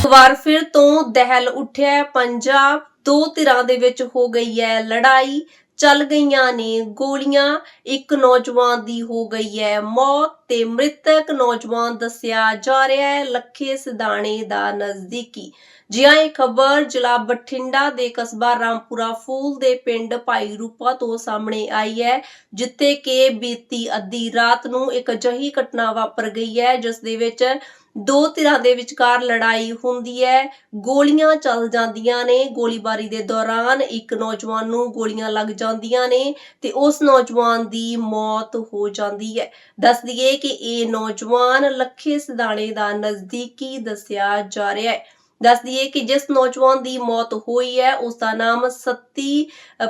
ਇੱਕ ਵਾਰ ਫਿਰ ਤੋਂ ਦਹਿਲ ਉੱਠਿਆ ਪੰਜਾਬ ਦੋ ਧਿਰਾਂ ਦੇ ਵਿੱਚ ਹੋ ਗਈ ਹੈ ਲੜਾਈ। ਚੱਲ ਗਈਆਂ ਨੇ ਗੋਲੀਆਂ। ਇੱਕ ਨੌਜਵਾਨ ਦੀ ਹੋ ਗਈ ਹੈ ਮੌਤ ਤੇ ਮ੍ਰਿਤਕ ਨੌਜਵਾਨ ਦੱਸਿਆ ਜਾ ਰਿਹਾ ਹੈ ਲੱਖੇ ਸਿਧਾਣੇ ਦਾ ਨਜ਼ਦੀਕੀ। ਜਿਹਾ ਇਹ ਖਬਰ ਜ਼ਿਲ੍ਹਾ ਬਠਿੰਡਾ ਦੇ ਕਸਬਾ ਰਾਮਪੁਰਾ ਫੂਲ ਦੇ ਪਿੰਡ ਭਾਈ ਰੂਪਾ ਤੋਂ ਸਾਹਮਣੇ ਆਈ ਹੈ, ਜਿੱਥੇ ਕਿ ਬੀਤੀ ਅੱਧੀ ਰਾਤ ਨੂੰ ਇੱਕ ਅਜਿਹੀ ਘਟਨਾ ਵਾਪਰ ਗਈ ਹੈ, ਜਿਸ ਦੇ ਵਿੱਚ ਦੋ ਧਿਰਾਂ ਦੇ ਵਿਚਕਾਰ ਲੜਾਈ ਹੁੰਦੀ ਹੈ। ਗੋਲੀਆਂ ਚੱਲ ਜਾਂਦੀਆਂ ਨੇ। ਗੋਲੀਬਾਰੀ ਦੇ ਦੌਰਾਨ ਇੱਕ ਨੌਜਵਾਨ ਨੂੰ ਗੋਲੀਆਂ ਲੱਗ ਜਾਂਦੀਆਂ ਨੇ ਤੇ ਉਸ ਨੌਜਵਾਨ ਦੀ ਮੌਤ ਹੋ ਜਾਂਦੀ ਹੈ। ਦੱਸ ਦਈਏ ਕਿ ਇਹ ਨੌਜਵਾਨ ਲੱਖੇ ਸਿਧਾਣੇ ਦਾ ਨਜ਼ਦੀਕੀ ਦੱਸਿਆ ਜਾ ਰਿਹਾ ਹੈ। ਦੱਸ ਦਈਏ ਕਿ ਜਿਸ ਨੌਜਵਾਨ ਦੀ ਮੌਤ ਹੋਈ ਹੈ ਉਸ ਦਾ ਨਾਮ ਸੱਤੀ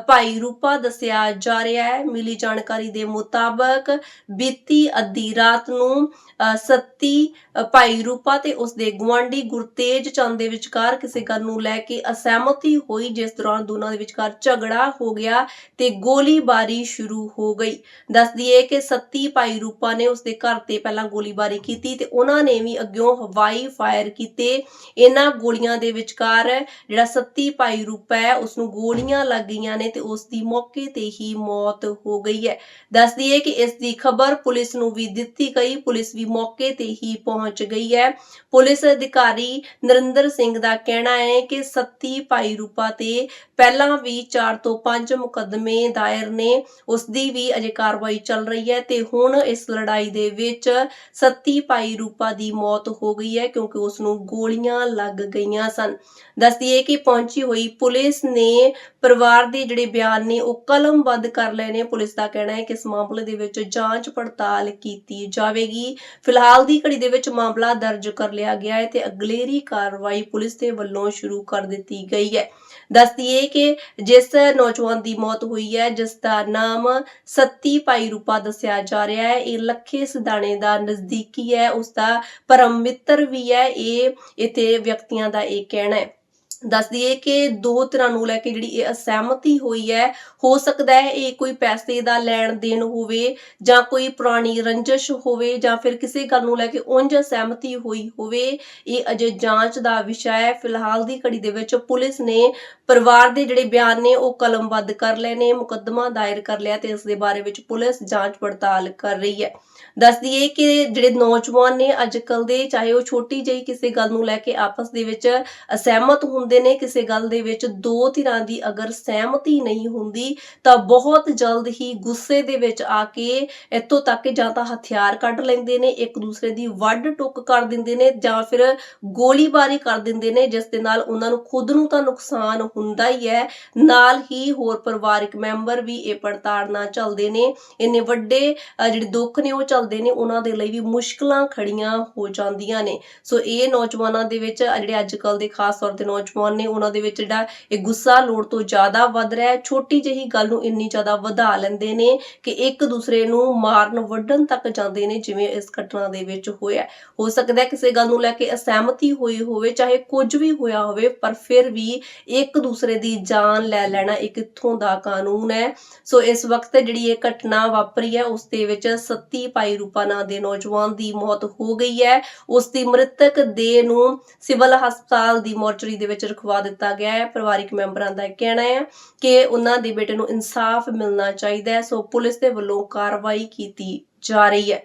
ਭਾਈ ਰੂਪਾ ਦੱਸਿਆ ਜਾ ਰਿਹਾ ਹੈ। ਮਿਲੀ ਜਾਣਕਾਰੀ ਦੇ ਮੁਤਾਬਕ ਬੀਤੀ ਅੱਧੀ ਰਾਤ ਨੂੰ ਸੱਤੀ ਭਾਈ ਰੂਪਾ ਤੇ ਉਸ ਦੇ ਗੁਆਂਢੀ ਗੁਰਤੇਜ ਚੰਦ ਦੇ ਵਿਚਕਾਰ ਕਿਸੇ ਗੱਲ ਨੂੰ ਲੈ ਕੇ ਅਸਹਿਮਤੀ ਹੋਈ, ਜਿਸ ਦੌਰਾਨ ਦੋਨਾਂ ਦੇ ਵਿਚਕਾਰ ਝਗੜਾ ਹੋ ਗਿਆ ਤੇ ਗੋਲੀਬਾਰੀ ਸ਼ੁਰੂ ਹੋ ਗਈ। ਦੱਸ ਦਈਏ ਕਿ ਸੱਤੀ, ਭਾਈ ਰੂਪਾ ਨੇ ਉਸ ਦੇ ਘਰ ਤੇ ਪਹਿਲਾਂ ਗੋਲੀਬਾਰੀ ਕੀਤੀ ਤੇ ਉਹਨਾਂ ਨੇ ਵੀ ਅੱਗਿਓਂ ਹਵਾਈ ਫਾਇਰ ਕੀਤੇ। ਇਹਨਾਂ ਗੋਲੀਆਂ ਦੇ ਵਿਚਕਾਰ ਜਿਹੜਾ ਸੱਤੀ ਭਾਈ ਰੂਪਾ ਹੈ ਉਸ ਨੂੰ ਗੋਲੀਆਂ ਲੱਗ ਗਈਆਂ ਨੇ ਤੇ ਉਸ ਦੀ ਮੌਕੇ ਤੇ ਹੀ ਮੌਤ ਹੋ ਗਈ ਹੈ। ਦੱਸ ਦਈਏ ਕਿ ਇਸ ਦੀ ਖਬਰ ਪੁਲਿਸ ਨੂੰ ਵੀ ਦਿੱਤੀ ਗਈ। ਪੁਲਿਸ ਵੀ ਮੌਕੇ ਤੇ ਹੀ ਪਹੁੰਚ ਗਈ ਹੈ। ਪੁਲਿਸ ਅਧਿਕਾਰੀ ਨਰਿੰਦਰ ਸਿੰਘ ਦਾ ਕਹਿਣਾ ਹੈ ਕਿ ਸੱਤੀ ਭਾਈ ਰੂਪਾ ਤੇ ਪਹਿਲਾਂ ਵੀ 4 ਤੋਂ 5 ਮੁਕੱਦਮੇ ਦਾਇਰ ਨੇ। ਉਸ ਦੀ ਵੀ ਅਜੇ ਕਾਰਵਾਈ ਚੱਲ ਰਹੀ ਹੈ ਤੇ ਹੁਣ ਇਸ ਲੜਾਈ ਦੇ ਵਿੱਚ ਸੱਤੀ ਭਾਈ ਰੂਪਾ ਦੀ ਮੌਤ ਹੋ ਗਈ ਹੈ ਕਿਉਂਕਿ ਉਸ ਨੂੰ ਗੋਲੀਆਂ ਲੱਗ ਗਈਆਂ ਸਨ। ਦੱਸਦੀਏ ਕਿ ਪਹੁੰਚੀ ਹੋਈ ਪੁਲਿਸ ਨੇ ਪਰਿਵਾਰ ਦੇ ਜਿਹੜੇ ਬਿਆਨ ਨੇ ਉਹ ਕਲਮਬੱਧ ਕਰ ਲਏ ਨੇ। ਪੁਲਿਸ ਦਾ ਕਹਿਣਾ ਹੈ ਕਿ ਇਸ ਮਾਮਲੇ ਦੇ ਵਿੱਚ ਜਾਂਚ ਪੜਤਾਲ ਕੀਤੀ ਜਾਵੇਗੀ। ਫਿਲਹਾਲ ਦੀ ਘੜੀ ਦੇ ਵਿੱਚ ਮਾਮਲਾ ਦਰਜ ਕਰ ਲਿਆ ਗਿਆ ਹੈ ਤੇ ਅਗਲੇਰੀ ਕਾਰਵਾਈ ਪੁਲਿਸ ਦੇ ਵੱਲੋਂ ਸ਼ੁਰੂ ਕਰ ਦਿੱਤੀ ਗਈ ਹੈ। ਦੱਸਦੀਏ ਕਿ ਜਿਸ ਨੌਜਵਾਨ ਦੀ ਮੌਤ ਹੋਈ ਹੈ, ਜਿਸ ਦਾ ਨਾਮ ਸੱਤੀ ਭਾਈ ਰੂਪਾ ਦੱਸਿਆ ਜਾ ਰਿਹਾ ਹੈ। ਇਹ ਲੱਖੇ ਸਦਾਣੇ ਦਾ ਨਜ਼ਦੀਕੀ ਹੈ, ਉਸ ਦਾ ਪਰਮ ਮਿੱਤਰ ਵੀ ਹੈ। ਇਹ ਇਥੇ ਵਿਅਕਤੀਆਂ ਦਾ ਇਹ ਕਹਿਣਾ ਹੈ ਦੱਸ ਦਈਏ ਕਿ ਦੋ ਤਰ੍ਹਾਂ ਨੂੰ ਲੈ ਕੇ ਜਿਹੜੀ ਇਹ ਅਸਹਿਮਤੀ ਹੋਈ ਹੈ। ਹੋ ਸਕਦਾ ਹੈ ਇਹ ਕੋਈ ਪੈਸੇ ਦਾ ਲੈਣ ਦੇਣ ਹੋਵੇ ਜਾਂ ਕੋਈ ਪੁਰਾਣੀ ਰੰਜਿਸ਼ ਹੋਵੇ ਜਾਂ ਫਿਰ ਕਿਸੇ ਗੱਲ ਨੂੰ ਲੈ ਕੇ ਉਂਝ ਅਸਹਿਮਤੀ ਹੋਈ ਹੋਵੇ। ਇਹ ਅਜੇ ਜਾਂਚ ਦਾ ਵਿਸ਼ਾ ਹੈ। ਫਿਲਹਾਲ ਦੀ ਘੜੀ ਦੇ ਵਿੱਚ ਪੁਲਿਸ ਨੇ ਪਰਿਵਾਰ ਦੇ ਜਿਹੜੇ ਬਿਆਨ ਨੇ ਉਹ ਕਲਮਬੱਧ ਕਰ ਲਏ ਨੇ, ਮੁਕੱਦਮਾ ਦਾਇਰ ਕਰ ਲਿਆ ਤੇ ਇਸ ਦੇ ਬਾਰੇ ਵਿੱਚ ਪੁਲਿਸ ਜਾਂਚ ਪੜਤਾਲ ਕਰ ਰਹੀ ਹੈ। ਦੱਸ ਦਈਏ ਕਿ ਜਿਹੜੇ ਨੌਜਵਾਨ ਨੇ ਅੱਜ ਕੱਲ ਦੇ, ਚਾਹੇ ਉਹ ਛੋਟੀ ਜਿਹੀ ਕਿਸੇ ਗੱਲ ਨੂੰ ਲੈ ਕੇ ਆਪਸ ਦੇ ਵਿੱਚ ਅਸਹਿਮਤ ਹੁੰਦੇ ਨੇ ਕਿਸੇ ਗੱਲ ਦੇ ਵਿੱਚ ਦੋ ਧਿਰਾਂ ਦੀ ਅਗਰ ਸਹਿਮਤੀ ਨਹੀਂ ਹੁੰਦੀ, ਤਾਂ ਬਹੁਤ ਜਲਦ ਹੀ ਗੁੱਸੇ ਦੇ ਵਿੱਚ ਆ ਕੇ ਇੱਥੋਂ ਤੱਕ ਕਿ ਜਾਂ ਤਾਂ ਹਥਿਆਰ ਕੱਢ ਲੈਂਦੇ ਨੇ, ਇੱਕ ਦੂਸਰੇ ਦੀ ਵੱਢ ਟੁੱਕ ਕਰ ਦਿੰਦੇ ਨੇ ਜਾਂ ਫਿਰ ਗੋਲੀਬਾਰੀ ਕਰ ਦਿੰਦੇ ਨੇ, ਜਿਸ ਦੇ ਨਾਲ ਉਹਨਾਂ ਨੂੰ ਖੁਦ ਨੂੰ ਤਾਂ ਨੁਕਸਾਨ ਹੁੰਦਾ ਹੀ ਹੈ। ਨਾਲ ਹੀ ਹੋਰ ਪਰਿਵਾਰਕ ਮੈਂਬਰ ਵੀ ਇਹ ਪੜਤਾੜਨਾ ਚੱਲਦੇ ਨੇ। ਇੰਨੇ ਵੱਡੇ ਜਿਹੜੇ ਦੁੱਖ ਨੇ ਉਹ ਚੱਲਦੇ ਨੇ, ਉਹਨਾਂ ਦੇ ਲਈ ਵੀ ਮੁਸ਼ਕਲਾਂ ਖੜੀਆਂ ਹੋ ਜਾਂਦੀਆਂ ਨੇ। ਸੋ ਇਹ ਨੌਜਵਾਨਾਂ ਦੇ ਵਿੱਚ, ਜਿਹੜੇ ਅੱਜ ਕੱਲ ਦੇ ਖਾਸ ਤੌਰ ਤੇ ਨੌਜਵਾਨ ਨੇ ਉਹਨਾਂ ਦੇ ਵਿੱਚ ਜਿਹੜਾ ਇਹ ਗੁੱਸਾ ਲੋੜ ਤੋਂ ਜ਼ਿਆਦਾ ਵੱਧ ਰਿਹਾ ਹੈ। ਛੋਟੀ ਜਿਹੀ ਗੱਲ ਨੂੰ ਇੰਨੀ ਜ਼ਿਆਦਾ ਵਧਾ ਲੈਂਦੇ ਨੇ ਕਿ ਇੱਕ ਦੂਸਰੇ ਨੂੰ ਮਾਰਨ ਵੱਢਣ ਤੱਕ ਜਾਂਦੇ ਨੇ, ਜਿਵੇਂ ਇਸ ਘਟਨਾ ਦੇ ਵਿੱਚ ਹੋਇਆ। ਹੋ ਸਕਦਾ ਹੈ ਕਿਸੇ ਗੱਲ ਨੂੰ ਲੈ ਕੇ ਅਸਹਿਮਤੀ ਹੋਈ ਹੋਵੇ, ਚਾਹੇ ਕੁਝ ਵੀ ਹੋਇਆ ਹੋਵੇ, ਪਰ ਫਿਰ ਵੀ ਇੱਕ ਦੂਸਰੇ ਦੀ ਜਾਨ ਲੈ ਲੈਣਾ ਇੱਕ ਇੱਥੋਂ ਦਾ ਕਾਨੂੰਨ ਹੈ। ਸੋ ਇਸ ਵਕਤ ਜਿਹੜੀ ਇਹ ਘਟਨਾ ਵਾਪਰੀ ਹੈ, ਉਸ ਦੇ ਵਿੱਚ ਸੱਤੀ ਭਾਈ ਰੂਪਾ ਨਾਂ ਦੇ ਨੌਜਵਾਨ ਦੀ ਮੌਤ ਹੋ ਗਈ ਹੈ। ਉਸ ਦੀ ਮ੍ਰਿਤਕ ਦੇਹ ਨੂੰ ਸਿਵਲ ਹਸਪਤਾਲ ਦੀ ਮੋਰਚਰੀ ਦੇ ਵਿੱਚ ਰਖਵਾ ਦਿੱਤਾ ਗਿਆ ਹੈ। ਪਰਿਵਾਰਿਕ ਮੈਂਬਰਾਂ ਦਾ ਕਹਿਣਾ ਹੈ ਕਿ ਉਹਨਾਂ ਦੇ ਬੇਟੇ ਨੂੰ ਇਨਸਾਫ ਮਿਲਣਾ ਚਾਹੀਦਾ ਹੈ। ਸੋ ਪੁਲਿਸ ਦੇ ਵੱਲੋਂ ਕਾਰਵਾਈ ਕੀਤੀ ਜਾ ਰਹੀ ਹੈ।